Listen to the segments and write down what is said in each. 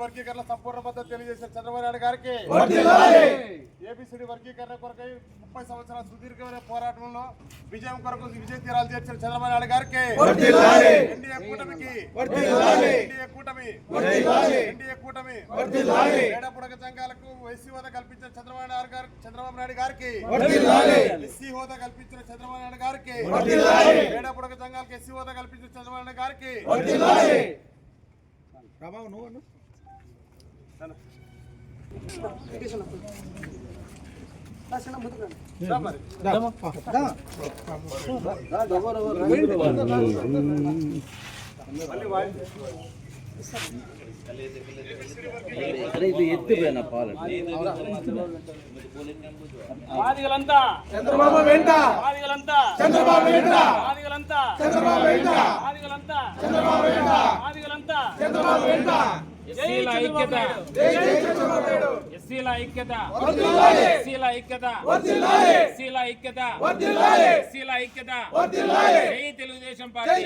వర్గీకరణ సంపూర్ణ మద్దతు తెలియజేసిన చంద్రబాబు నాయుడు గారికి ఏబిసిడి వర్గీకరణ కొరకై ముప్పై సంవత్సరాల సుదీర్ఘమైన పోరాటంలో విజయం కొరకు విజయ తీరాలు చేర్చిన చంద్రబాబు నాయుడు గారికి ఎన్డీఏ కూటమికి ఎన్డీఏ కూటమి ఎన్డీఏ కూటమి ఏడా పుడక సంఘాలకు ఎస్సీ హోదా కల్పించిన చంద్రబాబు నాయుడు గారు చంద్రబాబు నాయుడు గారికి ఎస్సీ హోదా కల్పించిన చంద్రబాబు నాయుడు గారికి ఏడా పుడక సంఘాలకు ఎస్సీ హోదా కల్పించిన చంద్రబాబు నాయుడు గారికి రా మరి. మళ్ళీ వాయిస్ మాదిగలంతా చంద్రబాబు వెంట మాదిగలంతా చంద్రబాబు వెంట మాదిగలంతా చంద్రబాబు వెంట మాదిగలంతా చంద్రబాబు వెంట మాదిగలంతా చంద్రబాబు వెంట చంద్రబాబు నాయుడు. ఎస్సీల ఐక్యత. ఎస్సీల ఐక్యత. ఎస్సీల ఐక్యత. ఎస్సీల ఐక్యత. జై తెలుగుదేశం పార్టీ.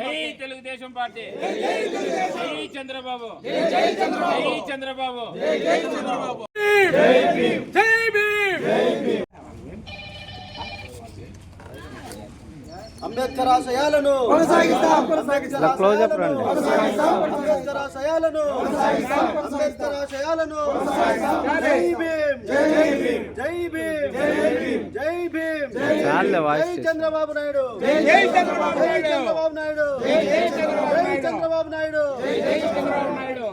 జై తెలుగుదేశం పార్టీ. జై చంద్రబాబు. జై చంద్రబాబు. జై చంద్రబాబు. జై చంద్రబాబు. జై భీమ్. అంబేద్కర్ ఆశయాలను కొనసాగిస్తాం కొనసాగిస్తాం. కొనసాగిస్తాం అంబేద్కర్ ఆశయాలను అంబేద్కర్ ఆశయాలను జై భీమ్ జై భీమ్ జై భీమ్ జై భీమ్ జై చంద్రబాబు నాయుడు జై చంద్రబాబు జై నాయుడు. చంద్రబాబు నాయుడు జై చంద్రబాబు నాయుడు. జై చంద్రబాబు నాయుడు.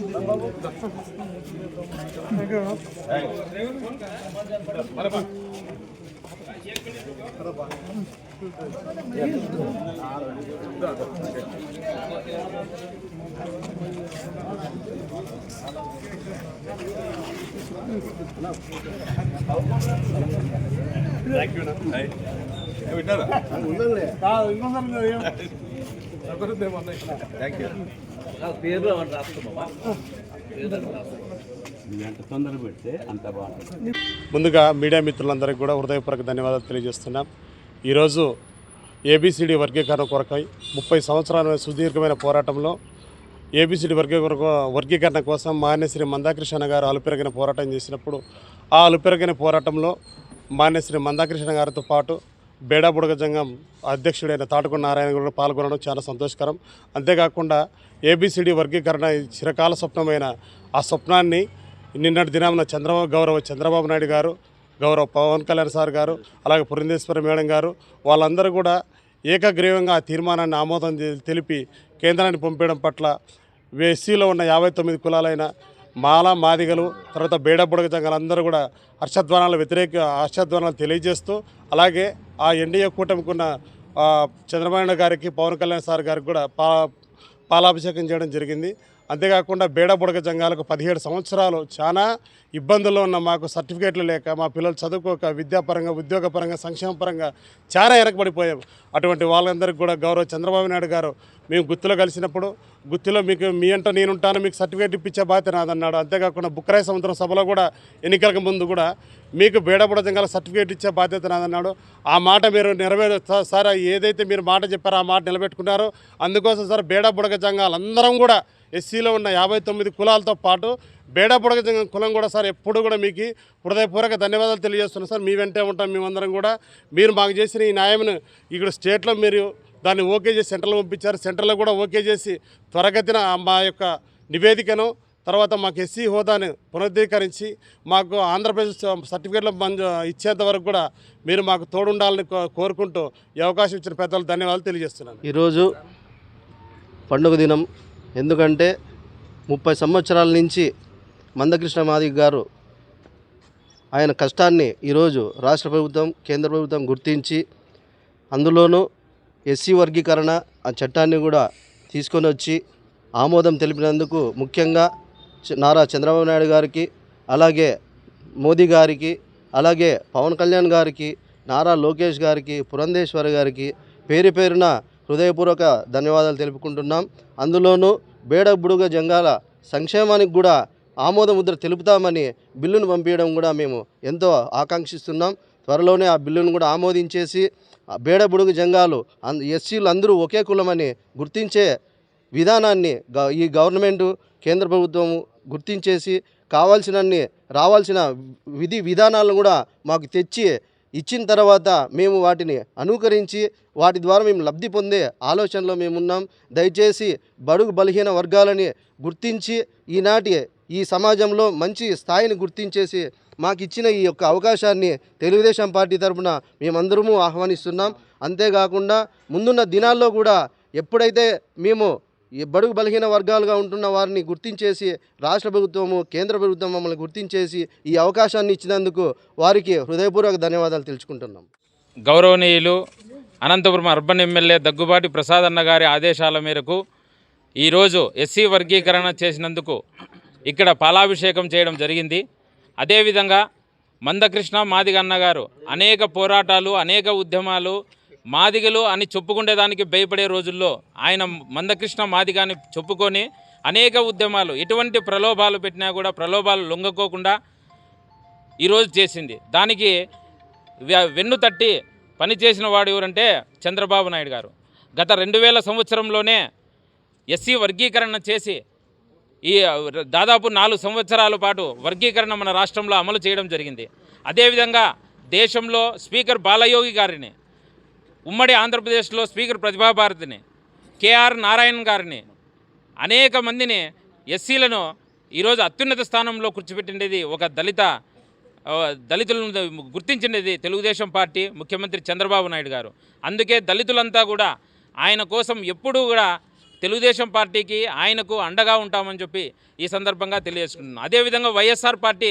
ఎంఆర్పిఎస్ బుడగ సంఘాల థ్యాంక్ యూ ముందుగా మీడియా మిత్రులందరికీ కూడా హృదయపూర్వక ధన్యవాదాలు తెలియజేస్తున్నాం. ఈరోజు ఏబిసిడి వర్గీకరణ కొరకై ముప్పై సంవత్సరాల సుదీర్ఘమైన పోరాటంలో ఏబిసిడి వర్గీకరణ వర్గీకరణ కోసం మాన్యశ్రీ మందాకృష్ణ గారు అలుపెరగిన పోరాటం చేసినప్పుడు ఆ అలుపెరగిన పోరాటంలో మాన్యశ్రీ మందాకృష్ణ గారితో పాటు బేడాబుడగ జంగం అధ్యక్షుడైన తాటకొండ నారాయణ కూడా పాల్గొనడం చాలా సంతోషకరం. అంతేకాకుండా ఏబిసిడి వర్గీకరణ చిరకాల స్వప్నమైన ఆ స్వప్నాన్ని నిన్నటి దినామున చంద్రబాబు గౌరవ చంద్రబాబు నాయుడు గారు గౌరవ పవన్ కళ్యాణ్ సార్ గారు అలాగే పురంధేశ్వర మేడం గారు వాళ్ళందరూ కూడా ఏకగ్రీవంగా ఆ తీర్మానాన్ని ఆమోదం తెలిపి కేంద్రాన్ని పంపించడం పట్ల ఎస్సీలో ఉన్న యాభై తొమ్మిది కులాలైన మాల మాదిగలు తర్వాత బేడబుడగ జంగలందరూ కూడా హర్షధ్వానాలు వ్యతిరేక హర్షధ్వానాలు తెలియజేస్తూ అలాగే ఆ ఎన్డీఏ కూటమికున్న చంద్రబాబు గారికి పవన్ కళ్యాణ్ సార్ గారికి కూడా పా పాలాభిషేకం చేయడం జరిగింది. అంతేకాకుండా బేడబుడగ జంగాలకు పదిహేడు సంవత్సరాలు చాలా ఇబ్బందుల్లో ఉన్న మాకు సర్టిఫికేట్లు లేక మా పిల్లలు చదువుకోక విద్యాపరంగా ఉద్యోగపరంగా సంక్షేమపరంగా చాలా వెనకబడిపోయాం అటువంటి వాళ్ళందరికీ కూడా గౌరవ చంద్రబాబు నాయుడు గారు మేము గుత్తిలో కలిసినప్పుడు గుత్తిలో మీకు మీ అంట నేనుంటాను మీకు సర్టిఫికేట్ ఇప్పించే బాధ్యత నాదన్నాడు. అంతేకాకుండా బుక్కరాయ సముద్రం సభలో కూడా ఎన్నికలకు ముందు కూడా మీకు బేడబుడ జంగాల సర్టిఫికేట్ ఇచ్చే బాధ్యత నాదన్నాడు. ఆ మాట మీరు నెరవేరు సార్ ఏదైతే మీరు మాట చెప్పారో ఆ మాట నిలబెట్టుకున్నారో అందుకోసం సార్ బేడబుడక జంగాలందరం కూడా ఎస్సీలో ఉన్న యాభై తొమ్మిది కులాలతో పాటు బేడ జంగం కులం కూడా సార్ ఎప్పుడు కూడా మీకు హృదయపూర్వక ధన్యవాదాలు తెలియజేస్తున్నాం సార్. మీ వెంటే ఉంటాం మేమందరం కూడా. మీరు మాకు చేసిన ఈ న్యాయమును ఇక్కడ స్టేట్లో మీరు దాన్ని ఓకే చేసి సెంట్రల్ పంపించారు. సెంట్రల్లో కూడా ఓకే చేసి త్వరగతిన మా యొక్క నివేదికను తర్వాత మాకు ఎస్సీ హోదాను పునరుద్ధీకరించి మాకు ఆంధ్రప్రదేశ్ సర్టిఫికేట్లు మంజూ ఇచ్చేంత వరకు కూడా మీరు మాకు తోడుండాలని కో- కోరుకుంటూ ఈ అవకాశం ఇచ్చిన పెద్దలు ధన్యవాదాలు తెలియజేస్తున్నాను. ఈరోజు పండుగ దినం ఎందుకంటే ముప్పై సంవత్సరాల నుంచి మందకృష్ణ మాదిగ గారు ఆయన కష్టాన్ని ఈరోజు రాష్ట్ర ప్రభుత్వం కేంద్ర ప్రభుత్వం గుర్తించి అందులోనూ ఎస్సీ వర్గీకరణ ఆ చట్టాన్ని కూడా తీసుకొని వచ్చి ఆమోదం తెలిపినందుకు ముఖ్యంగా చ- నారా చంద్రబాబు నాయుడు గారికి అలాగే మోదీ గారికి అలాగే పవన్ కళ్యాణ్ గారికి నారా లోకేష్ గారికి పురంధేశ్వరి గారికి పేరు పేరున హృదయపూర్వక ధన్యవాదాలు తెలుపుకుంటున్నాం. అందులోనూ బేడ బుడుగ జంగాల సంక్షేమానికి కూడా ఆమోద ముద్ర తెలుపుతామని బిల్లును పంపించడం కూడా మేము ఎంతో ఆకాంక్షిస్తున్నాం. త్వరలోనే ఆ బిల్లును కూడా ఆమోదించేసి ఆ బేడ బుడుగు జంగాలు ఎస్సీలు అందరూ ఒకే కులమని గుర్తించే విధానాన్ని గ- ఈ గవర్నమెంటు కేంద్ర ప్రభుత్వము గుర్తించేసి కావాల్సినన్ని రావాల్సిన విధి విధానాలను కూడా మాకు తెచ్చి ఇచ్చిన తర్వాత మేము వాటిని అనుకరించి వాటి ద్వారా మేము లబ్ధి పొందే ఆలోచనలో మేమున్నాం. దయచేసి బడుగు బలహీన వర్గాలని గుర్తించి ఈనాటి ఈ సమాజంలో మంచి స్థాయిని గుర్తించేసి మాకు ఇచ్చిన ఈ యొక్క అవకాశాన్ని తెలుగుదేశం పార్టీ తరఫున మేమందరము ఆహ్వానిస్తున్నాం. అంతేకాకుండా ముందున్న దినాల్లో కూడా ఎప్పుడైతే మేము బడుగు బలహీన వర్గాలుగా ఉంటున్న వారిని గుర్తించేసి రాష్ట్ర ప్రభుత్వము కేంద్ర ప్రభుత్వం మమ్మల్ని గుర్తించేసి ఈ అవకాశాన్ని ఇచ్చినందుకు వారికి హృదయపూర్వక ధన్యవాదాలు తెలుసుకుంటున్నాం. గౌరవనీయులు అనంతపురం అర్బన్ ఎమ్మెల్యే దగ్గుబాటి ప్రసాద్ అన్న గారి ఆదేశాల మేరకు ఈరోజు ఎస్సీ వర్గీకరణ చేసినందుకు ఇక్కడ పాలాభిషేకం చేయడం జరిగింది. అదేవిధంగా మందకృష్ణ మాదిగన్న గారు అనేక పోరాటాలు అనేక ఉద్యమాలు మాదిగలు అని చెప్పుకునేదానికి భయపడే రోజుల్లో ఆయన మందకృష్ణ మాదిగ అని చెప్పుకొని అనేక ఉద్యమాలు ఎటువంటి ప్రలోభాలు పెట్టినా కూడా ప్రలోభాలు లొంగకోకుండా ఈరోజు చేసింది. దానికి వె- వెన్ను తట్టి పనిచేసిన వాడు ఎవరంటే చంద్రబాబు నాయుడు గారు. గత రెండు వేల సంవత్సరంలోనే ఎస్సీ వర్గీకరణ చేసి ఈ దాదాపు నాలుగు సంవత్సరాల పాటు వర్గీకరణ మన రాష్ట్రంలో అమలు చేయడం జరిగింది. అదేవిధంగా దేశంలో స్పీకర్ బాలయోగి గారిని ఉమ్మడి ఆంధ్రప్రదేశ్లో స్పీకర్ ప్రతిభాభారతిని కేఆర్ నారాయణ్ గారిని అనేక మందిని ఎస్సీలను ఈరోజు అత్యున్నత స్థానంలో కూర్చోబెట్టినది ఒక దళిత దళితులను గుర్తించినది తెలుగుదేశం పార్టీ ముఖ్యమంత్రి చంద్రబాబు నాయుడు గారు. అందుకే దళితులంతా కూడా ఆయన కోసం ఎప్పుడూ కూడా తెలుగుదేశం పార్టీకి ఆయనకు అండగా ఉంటామని చెప్పి ఈ సందర్భంగా తెలియజేసుకుంటున్నాం అదేవిధంగా వైఎస్ఆర్ పార్టీ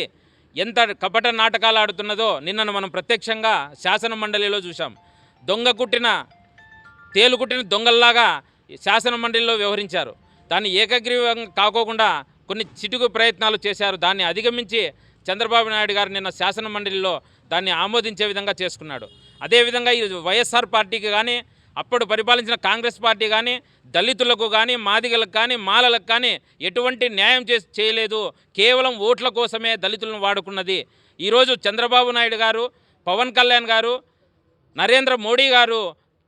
ఎంత కపట నాటకాలు ఆడుతున్నదో నిన్నను మనం ప్రత్యక్షంగా శాసన మండలిలో చూసాం దొంగ కుట్టిన తేలు కుట్టిన దొంగల్లాగా శాసన మండలిలో వ్యవహరించారు. దాన్ని ఏకగ్రీవంగా కాకోకుండా కొన్ని చిటుకు ప్రయత్నాలు చేశారు. దాన్ని అధిగమించి చంద్రబాబు నాయుడు గారు నిన్న శాసన మండలిలో దాన్ని ఆమోదించే విధంగా చేసుకున్నాడు. అదేవిధంగా ఈ వైఎస్ఆర్ పార్టీకి కానీ అప్పుడు పరిపాలించిన కాంగ్రెస్ పార్టీ కానీ దళితులకు కానీ మాదిగలకు కానీ మాలలకు కానీ ఎటువంటి న్యాయం చేసి చేయలేదు. కేవలం ఓట్ల కోసమే దళితులను వాడుకున్నది. ఈరోజు చంద్రబాబు నాయుడు గారు పవన్ కళ్యాణ్ గారు నరేంద్ర మోడీ గారు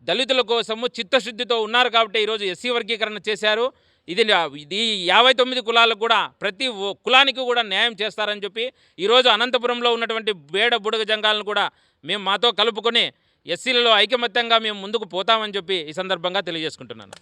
దళితుల కోసము చిత్తశుద్ధితో ఉన్నారు కాబట్టి ఈరోజు ఎస్సీ వర్గీకరణ చేశారు. ఇది ఇది యాభై తొమ్మిది కులాలకు కూడా ప్రతి ఒ- కులానికి కూడా న్యాయం చేస్తారని చెప్పి ఈరోజు అనంతపురంలో ఉన్నటువంటి బేడ బుడగ జంగాలను కూడా మేము మాతో కలుపుకొని ఎస్సీలలో ఐకమత్యంగా మేము ముందుకు పోతామని చెప్పి ఈ సందర్భంగా తెలియజేసుకుంటున్నాను.